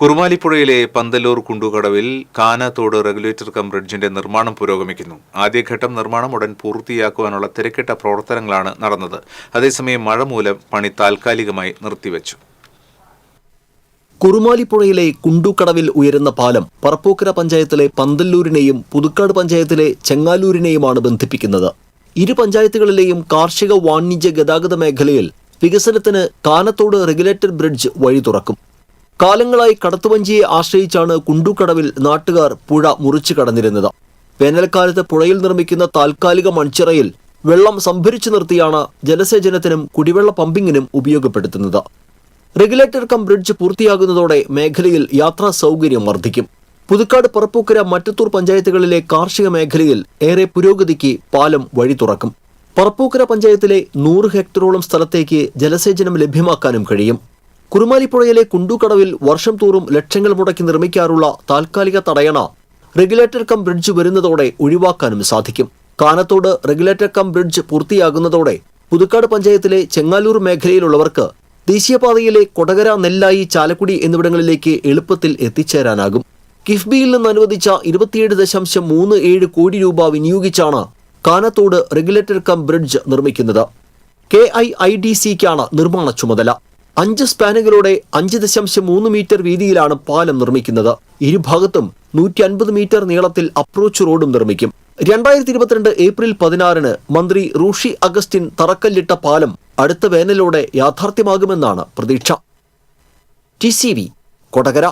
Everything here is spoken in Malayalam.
കുറുമാലിപ്പുഴയിലെ പന്തല്ലൂർ കുണ്ടുകടവിൽ കാനത്തോട് റെഗുലേറ്റർ കം ബ്രിഡ്ജിന്റെ നിർമ്മാണം പുരോഗമിക്കുന്നു. ആദ്യഘട്ടം നിർമ്മാണം ഉടൻ പൂർത്തിയാക്കുവാനുള്ള തിരക്കിട്ട പ്രവർത്തനങ്ങളാണ് നടന്നത്. അതേസമയം മഴ മൂലം പണി താൽക്കാലികമായി നിർത്തിവച്ചു. കുറുമാലിപ്പുഴയിലെ കുണ്ടുകടവിൽ ഉയരുന്ന പാലം പറപ്പൂക്കര പഞ്ചായത്തിലെ പന്തല്ലൂരിനെയും പുതുക്കാട് പഞ്ചായത്തിലെ ചെങ്ങാലൂരിനെയുമാണ് ബന്ധിപ്പിക്കുന്നത്. ഇരു പഞ്ചായത്തുകളിലെയും കാർഷിക വാണിജ്യ ഗതാഗത മേഖലയിൽ വികസനത്തിന് കാനത്തോട് റെഗുലേറ്റഡ് ബ്രിഡ്ജ് വഴി തുറക്കും കാലങ്ങളായി കടത്തുവഞ്ചിയെ ആശ്രയിച്ചാണ് കുണ്ടുകടവിൽ നാട്ടുകാർ പുഴ മുറിച്ചു കടന്നിരുന്നത്. വേനൽക്കാലത്ത് പുഴയിൽ നിർമ്മിക്കുന്ന താൽക്കാലിക മൺചിറയിൽ വെള്ളം സംഭരിച്ചു നിർത്തിയാണ് ജലസേചനത്തിനും കുടിവെള്ള പമ്പിങ്ങിനും ഉപയോഗപ്പെടുത്തുന്നത്. റെഗുലേറ്റർ കം ബ്രിഡ്ജ് പൂർത്തിയാകുന്നതോടെ മേഖലയിൽ യാത്രാ സൗകര്യം വർദ്ധിക്കും. പുതുക്കാട് പറപ്പൂക്കര മറ്റത്തൂർ പഞ്ചായത്തുകളിലെ കാർഷിക മേഖലയിൽ ഏറെ പുരോഗതിക്ക് പാലം വഴി തുറക്കും. പറപ്പൂക്കര പഞ്ചായത്തിലെ നൂറ് ഹെക്ടറോളം സ്ഥലത്തേക്ക് ജലസേചനം ലഭ്യമാക്കാനും കഴിയും. കുറുമാലിപ്പുഴയിലെ കുണ്ടുകടവിൽ വർഷം തോറും ലക്ഷങ്ങൾ മുടക്കി നിർമ്മിക്കാറുള്ള താൽക്കാലിക തടയണ റെഗുലേറ്റർ കം ബ്രിഡ്ജ് വരുന്നതോടെ ഒഴിവാക്കാനും സാധിക്കും. കാനത്തോട് റെഗുലേറ്റർ കം ബ്രിഡ്ജ് പൂർത്തിയാകുന്നതോടെ പുതുക്കാട് പഞ്ചായത്തിലെ ചെങ്ങാലൂർ മേഖലയിലുള്ളവർക്ക് ദേശീയപാതയിലെ കൊടകര നെല്ലായി ചാലക്കുടി എന്നിവിടങ്ങളിലേക്ക് എളുപ്പത്തിൽ എത്തിച്ചേരാനാകും. കിഫ്ബിയിൽ നിന്ന് അനുവദിച്ച ഇരുപത്തിയേഴ് ദശാംശം മൂന്ന് ഏഴ് കോടി രൂപ വിനിയോഗിച്ചാണ് കാനത്തോട് റെഗുലേറ്റർ കം ബ്രിഡ്ജ് നിർമ്മിക്കുന്നത്. കെ ഐ ഐ ഡി സിക്കാണ് നിർമ്മാണ ചുമതല. അഞ്ച് സ്പാനുകളോടെ അഞ്ച് ദശാംശം മൂന്ന് മീറ്റർ വീതിയിലാണ് പാലം നിർമ്മിക്കുന്നത്. ഇരുഭാഗത്തും നൂറ്റി അൻപത് മീറ്റർ നീളത്തിൽ അപ്രോച്ച് റോഡും നിർമ്മിക്കും. രണ്ടായിരത്തി ഇരുപത്തിരണ്ട് ഏപ്രിൽ പതിനാറിന് മന്ത്രി റൂഷി അഗസ്റ്റിൻ തറക്കല്ലിട്ട പാലം അടുത്ത വേനലോടെ യാഥാർത്ഥ്യമാകുമെന്നാണ് പ്രതീക്ഷ. T C V Kodakara.